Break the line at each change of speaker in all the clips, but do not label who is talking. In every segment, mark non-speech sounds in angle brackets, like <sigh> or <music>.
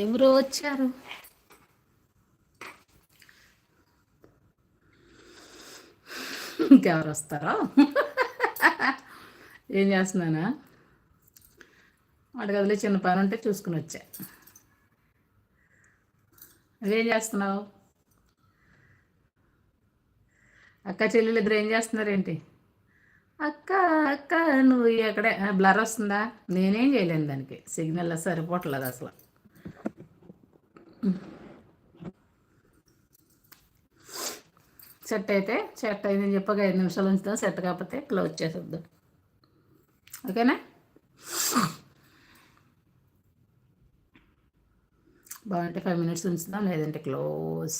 ఎవరో వచ్చారు? ఇంకెవరు వస్తారో? ఏం చేస్తున్నానా? అడగదిలే చిన్న పని ఉంటే చూసుకుని వచ్చా. అదేం చేస్తున్నావు? అక్క చెల్లెలు ఇద్దరు ఏం చేస్తున్నారేంటి? అక్క అక్క నువ్వు ఎక్కడే? బ్లర్ వస్తుందా? నేనేం చేయలేను దానికి. సిగ్నల్ సరిపోవట్లేదు అసలు. సెట్ అయితే సెట్ అయిందని చెప్పక ఐదు నిమిషాలు ఉంచుతాం సెట్ కాకపోతే క్లోజ్ చేసేద్దాం. ఓకేనా? బాగుంటే ఫైవ్ మినిట్స్ ఉంచుదాం లేదంటే క్లోజ్.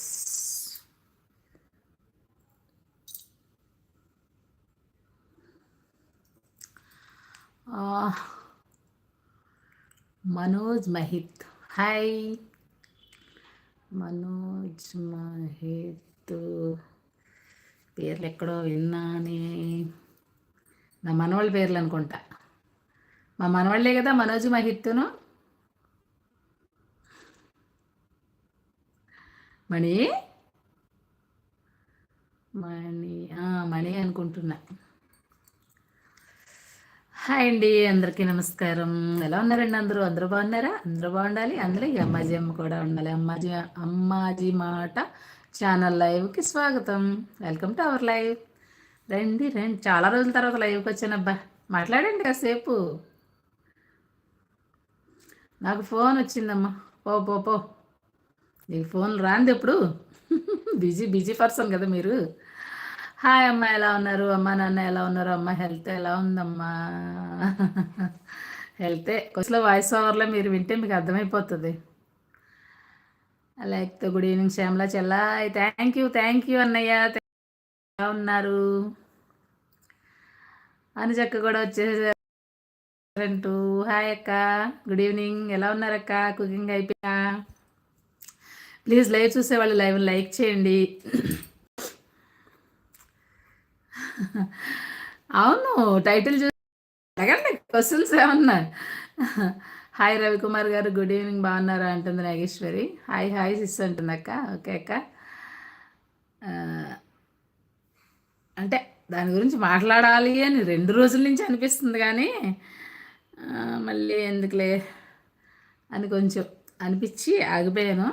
మనోజ్ మహిత్. హాయ్. మనోజ్ మహిత్ పేర్లు ఎక్కడో విన్నానే. నా మనవాళ్ళ పేర్లు అనుకుంటా. మా మనవాళ్ళే కదా మనోజ్ మహిత్తును మణి మణి మణి అనుకుంటున్నా. హాయ్ అండి అందరికీ నమస్కారం. ఎలా ఉన్నారండి అందరూ? అందరూ బాగున్నారా? అందరూ బాగుండాలి? అందులో ఈ అమ్మాజీ అమ్మ కూడా ఉండాలి. అమ్మాజీ అమ్మాజీ మాట ఛానల్ లైవ్కి స్వాగతం. Welcome to our live. రండి రండి. చాలా రోజుల తర్వాత లైవ్కి వచ్చానబ్బా మాట్లాడండి కాసేపు. నాకు ఫోన్ వచ్చిందమ్మా. పో పో పో. నీకు ఫోన్ రాంది ఎప్పుడు? <laughs> బిజీ బిజీ పర్సన్ కదా మీరు. హాయ్ అమ్మ ఎలా ఉన్నారు? అమ్మ నాన్న ఎలా ఉన్నారు? అమ్మ హెల్త్ ఎలా ఉందమ్మా? హెల్తే కొంచెం వాయిస్ ఓవర్లో మీరు వింటే మీకు అర్థమైపోతుంది. లైక్ గుడ్ ఈవినింగ్ శ్యామలా చెల్లాయ్ థ్యాంక్ యూ థ్యాంక్ యూ అన్నయ్య. ఎలా ఉన్నారు? అనుజక్క కూడా వచ్చేసారంటూ. హాయ్ అక్క. గుడ్ ఈవినింగ్ ఎలా ఉన్నారక్క? కుకింగ్ అయిపోయా ప్లీజ్ లైవ్ చూసే వాళ్ళు లైవ్ లైక్ చేయండి. అవును టైటిల్ చూసి అడగండి క్వశ్చన్స్ ఏమన్నా. హాయ్ రవికుమార్ గారు గుడ్ ఈవినింగ్ బాగున్నారా అంటుంది నాగేశ్వరి. హాయ్ హాయ్ సిస్ అంటుంది అక్క. ఓకే అక్క. అంటే దాని గురించి మాట్లాడాలి అని రెండు రోజుల నుంచి అనిపిస్తుంది కానీ మళ్ళీ ఎందుకులే అని కొంచెం అనిపించి ఆగిపోయాను.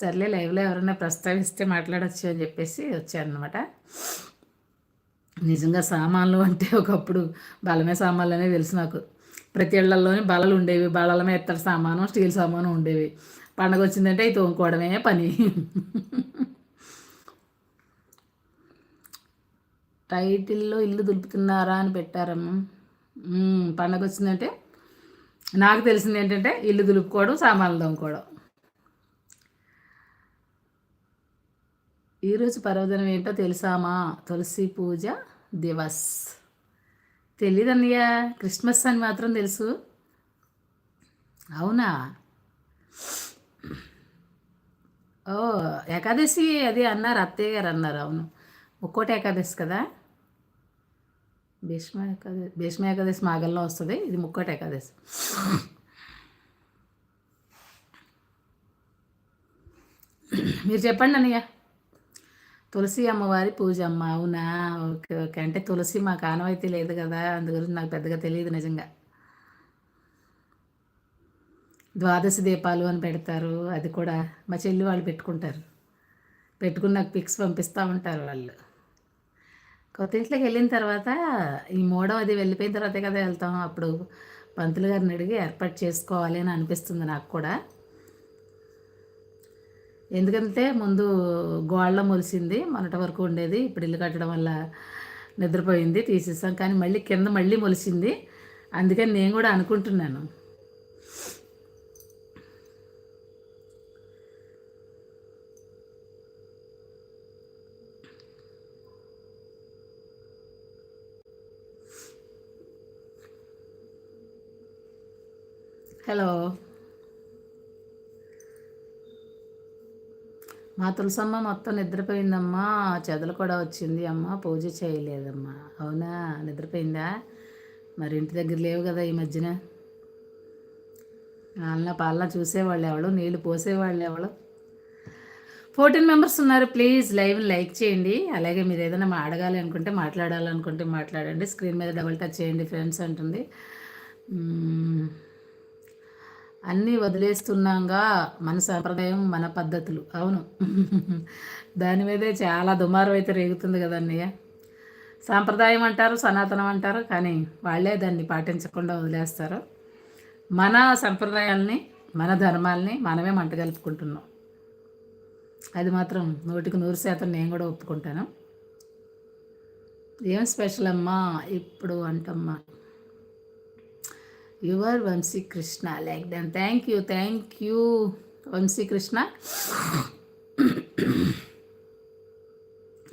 సర్లే లైవ్లో ఎవరైనా ప్రస్తావిస్తే మాట్లాడచ్చు అని చెప్పేసి వచ్చారనమాట నిజంగా సామాన్లు అంటే ఒకప్పుడు బలమే సామాన్లు అనేవి తెలుసు నాకు. ప్రతి ఇళ్ళలోనే బలలు ఉండేవి. బలల మీద సామాను స్టీల్ సామాను ఉండేవి. పండగ వచ్చిందంటే అవి తోముకోవడమే పని. టైటిల్లో ఇల్లు దులుపుతున్నారా అని పెట్టారమ్మ. పండగ వచ్చిందంటే నాకు తెలిసింది ఏంటంటే ఇల్లు దులుపుకోవడం సామాన్లు తోముకోవడం. ఈరోజు పర్వదినం ఏంటో తెలుసామా? తులసి పూజ దివస్. తెలీదన్నయ్య క్రిస్మస్ అని మాత్రం తెలుసు. అవునా? ఓ ఏకాదశి అది అన్నారు అత్తయ్య గారు అన్నారు అవును. ఒక్కోటి ఏకాదశి కదా? భీష్మ ఏకాదశి భీష్మ ఏకాదశి మాగల్లో వస్తుంది ఇది ముక్కోటి ఏకాదశి. మీరు చెప్పండి అన్నయ్య. తులసి అమ్మవారి పూజ అమ్మ అవునా? Okay okay. అంటే తులసి మాకు ఆనవాయితీ లేదు కదా అందు గురించి నాకు పెద్దగా తెలియదు నిజంగా. ద్వాదశి దీపాలు అని పెడతారు అది కూడా మా చెల్లి వాళ్ళు పెట్టుకుంటారు. పెట్టుకుని నాకు పిక్స్ పంపిస్తూ ఉంటారు వాళ్ళు. కొత్త ఇంట్లోకి వెళ్ళిన తర్వాత ఈ మూడో అది వెళ్ళిపోయిన తర్వాతే కదా వెళ్తాం. అప్పుడు పంతులు గారిని అడిగి ఏర్పాటు చేసుకోవాలి అని అనిపిస్తుంది నాకు కూడా. ఎందుకంటే ముందు గోళ్ళ మొలిసింది మొన్నటి వరకు ఉండేది. ఇప్పుడు ఇల్లు కట్టడం వల్ల నిద్రపోయింది తీసేసాం. కానీ మళ్ళీ కింద మళ్ళీ మొలిసింది. అందుకని నేను కూడా అనుకుంటున్నాను. హలో. మా తులసమ్మ మొత్తం నిద్రపోయిందమ్మా. చెదలు కూడా వచ్చింది అమ్మ. పూజ చేయలేదమ్మా. అవునా? నిద్రపోయిందా? మరి ఇంటి దగ్గర లేవు కదా ఈ మధ్యన. వాళ్ళ పాలన చూసేవాళ్ళు ఎవరు? నీళ్ళు పోసేవాళ్ళు ఎవరు? ఫోర్టీన్ మెంబర్స్ ఉన్నారు. ప్లీజ్ లైవ్ లైక్ చేయండి. అలాగే మీరు ఏదైనా అడగాలి అనుకుంటే మాట్లాడాలనుకుంటే మాట్లాడండి. స్క్రీన్ మీద డబుల్ టచ్ చేయండి ఫ్రెండ్స్ అంటుంది. అన్నీ వదిలేస్తున్నాగా మన సాంప్రదాయం మన పద్ధతులు. అవును. <laughs> దాని మీదే చాలా దుమారం అయితే రేగుతుంది కదా అన్నయ్య. సాంప్రదాయం అంటారు సనాతనం అంటారు కానీ వాళ్ళే దాన్ని పాటించకుండా వదిలేస్తారు. మన సంప్రదాయాల్ని మన ధర్మాల్ని మనమే మంట కలుపుకుంటున్నాం అది మాత్రం నూటికి నూరు శాతం నేను కూడా ఒప్పుకుంటాను. ఏం స్పెషల్ అమ్మా? ఇప్పుడు అంటమ్మా. Your Vamsi Krishna like then thank you thank you Vamsi Krishna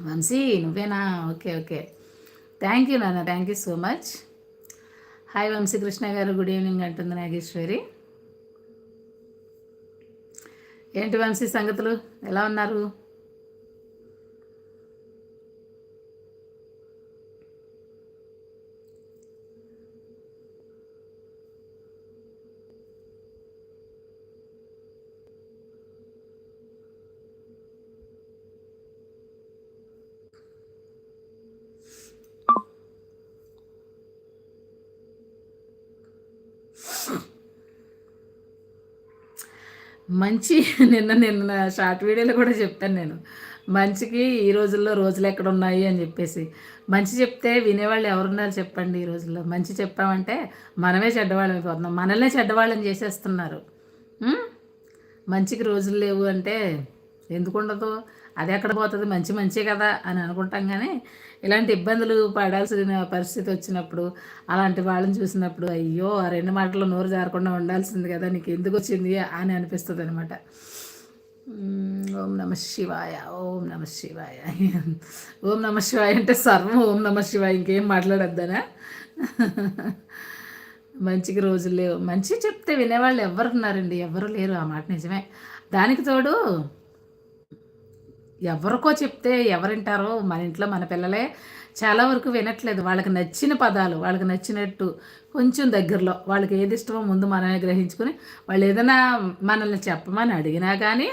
Vamsi నువ్వేనా? ఓకే ఓకే థ్యాంక్ యూ నాన్న. Thank you so much hi Vamsi Krishna గారు. గుడ్ ఈవినింగ్ అంటుంది నాగేశ్వరి. ఏంటి వంశీ సంగతులు? ఎలా ఉన్నారు? మంచి <laughs> నిన్న నిన్న షార్ట్ వీడియోలో కూడా చెప్పాను నేను. మంచికి ఈ రోజుల్లో రోజులు ఎక్కడ ఉన్నాయి అని చెప్పేసి. మంచి చెప్తే వినేవాళ్ళు ఎవరున్నారు చెప్పండి ఈ రోజుల్లో. మంచి చెప్పామంటే మనమే చెడ్డవాళ్ళం అయిపోతున్నాం. మనల్నే చెడ్డవాళ్ళని చేసేస్తున్నారు. మంచికి రోజులు లేవు అంటే ఎందుకు ఉండదు? అది ఎక్కడ పోతుంది? మంచి మంచి కదా అని అనుకుంటాం కానీ ఇలాంటి ఇబ్బందులు పడాల్సిన పరిస్థితి వచ్చినప్పుడు అలాంటి వాళ్ళని చూసినప్పుడు అయ్యో ఆ రెండు మాటలు నోరు జారకుండా ఉండాల్సింది కదా నీకు ఎందుకు వచ్చింది అని అనిపిస్తుంది అనమాట ఓం నమ శివాయ ఓం నమ శివాయ. ఓం నమ శివాయ అంటే సర్వం ఓం నమ శివాయ ఇంకేం మాట్లాడొద్దనా? మంచికి రోజులు లేవు. మంచి చెప్తే వినేవాళ్ళు ఎవరున్నారండి ఎవరు లేరు ఆ మాట నిజమే. దానికి తోడు ఎవరికో చెప్తే ఎవరింటారో మన ఇంట్లో మన పిల్లలే చాలా వరకు వినట్లేదు. వాళ్ళకి నచ్చిన పదాలు వాళ్ళకి నచ్చినట్టు కొంచెం దగ్గరలో వాళ్ళకి ఏది ఇష్టమో ముందు మనమే గ్రహించుకొని వాళ్ళు ఏదైనా మనల్ని చెప్పమని అడిగినా కానీ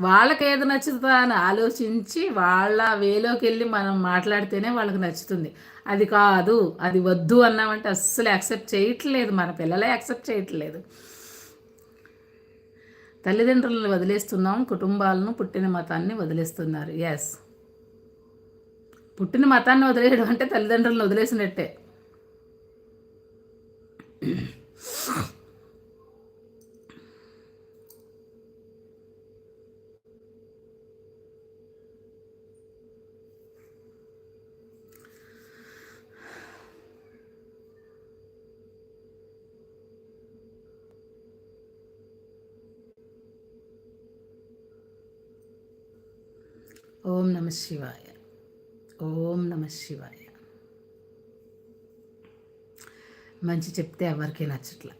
వాళ్ళకి ఏది నచ్చుతుందా అని ఆలోచించి వాళ్ళ వేలోకి వెళ్ళి మనం మాట్లాడితేనే వాళ్ళకి నచ్చుతుంది. అది కాదు అది వద్దు అన్నామంటే అస్సలు యాక్సెప్ట్ చేయట్లేదు. మన పిల్లలే యాక్సెప్ట్ చేయట్లేదు. తల్లిదండ్రులను వదిలేస్తున్నాం కుటుంబాలను పుట్టిన మతాన్ని వదిలేస్తున్నారు. ఎస్ పుట్టిన మతాన్ని వదిలేయడం అంటే తల్లిదండ్రులను వదిలేసినట్టే. ఓం నమ శివాయ. ఓం నమ శివాయ. మంచి చెప్తే ఎవరికి నచ్చట్ల.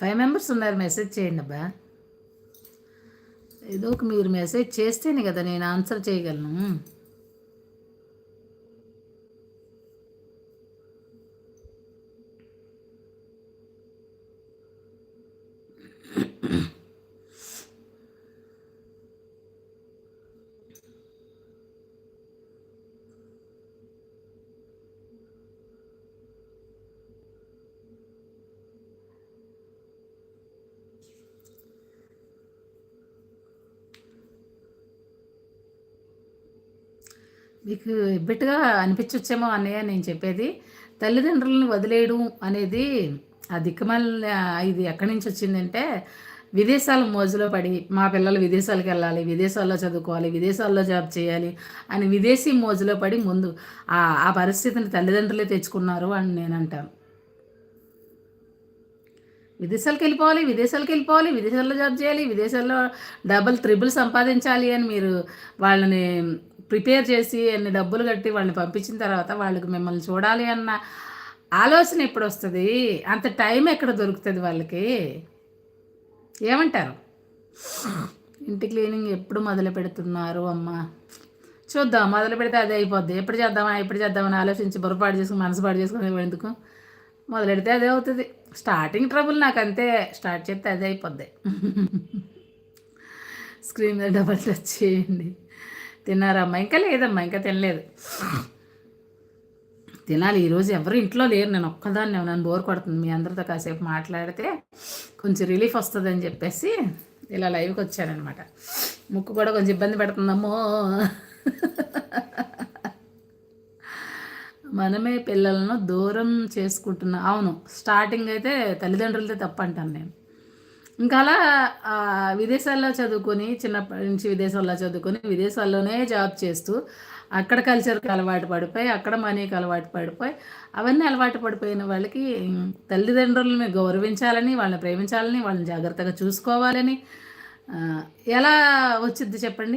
ఫైవ్ మెంబర్స్ ఉన్నారు మెసేజ్ చేయండి అబ్బా. ఏదో ఒక మీరు మెసేజ్ చేస్తేనే కదా నేను ఆన్సర్ చేయగలను. మీకు ఎబ్బెట్టుగా అనిపించవచ్చేమో అన్నయ్య నేను చెప్పేది. తల్లిదండ్రులను వదిలేయడం అనేది ఆ దిక్కుమల్ ఇది ఎక్కడి నుంచి వచ్చిందంటే విదేశాల మోజులో పడి మా పిల్లలు విదేశాలకు వెళ్ళాలి విదేశాల్లో చదువుకోవాలి విదేశాల్లో జాబ్ చేయాలి అని విదేశీ మోజులో పడి ముందు ఆ ఆ పరిస్థితిని తల్లిదండ్రులే తెచ్చుకున్నారు అని నేను అంటాను విదేశాలకు వెళ్ళిపోవాలి విదేశాలకు వెళ్ళిపోవాలి విదేశాల్లో జాబ్ చేయాలి విదేశాల్లో డబుల్ త్రిబుల్ సంపాదించాలి అని మీరు వాళ్ళని ప్రిపేర్ చేసి అన్ని డబ్బులు కట్టి వాళ్ళని పంపించిన తర్వాత వాళ్ళకి మిమ్మల్ని చూడాలి అన్న ఆలోచన ఎప్పుడు వస్తుంది? అంత టైం ఎక్కడ దొరుకుతుంది వాళ్ళకి? ఏమంటారు? ఇంటి క్లీనింగ్ ఎప్పుడు మొదలు పెడుతున్నారు అమ్మ? చూద్దాం మొదలు పెడితే అదే అయిపోద్ది. ఎప్పుడు చేద్దామా ఎప్పుడు చేద్దామని ఆలోచించి బుర్రపాటు చేసుకుని మనసు పాటు చేసుకుని ఎందుకు? మొదలు పెడితే అదే అవుతుంది. స్టార్టింగ్ ట్రబుల్ నాకు అంతే. స్టార్ట్ చేస్తే అదే అయిపోద్ది. <laughs> స్క్రీన్ మీద డబల్ టచ్ చేయండి. తిన్నారమ్మా ఇంకా లేదమ్మా ఇంకా తినలేదు. తినాలి ఈరోజు ఎవరు ఇంట్లో లేరు నేను ఒక్కదాన్ని నన్ను బోర్ కొడుతుంది. మీ అందరితో కాసేపు మాట్లాడితే కొంచెం రిలీఫ్ వస్తుందని చెప్పేసి ఇలా లైవ్కి వచ్చానమాట ముక్కు కూడా కొంచెం ఇబ్బంది పెడుతుందమ్మో. మనమే పిల్లలను దూరం చేసుకుంటున్నా అవును స్టార్టింగ్ అయితే తల్లిదండ్రులతో తప్పంటాను నేను. ఇంకా అలా విదేశాల్లో చదువుకొని చిన్నప్పటి నుంచి విదేశాల్లో చదువుకొని విదేశాల్లోనే జాబ్ చేస్తూ అక్కడ కల్చర్కి అలవాటు పడిపోయి అక్కడ మనీకి అలవాటు పడిపోయి అవన్నీ అలవాటు పడిపోయిన వాళ్ళకి తల్లిదండ్రులను తల్లిదండ్రులని గౌరవించాలని వాళ్ళని ప్రేమించాలని వాళ్ళని జాగ్రత్తగా చూసుకోవాలని ఎలా వచ్చింది చెప్పండి?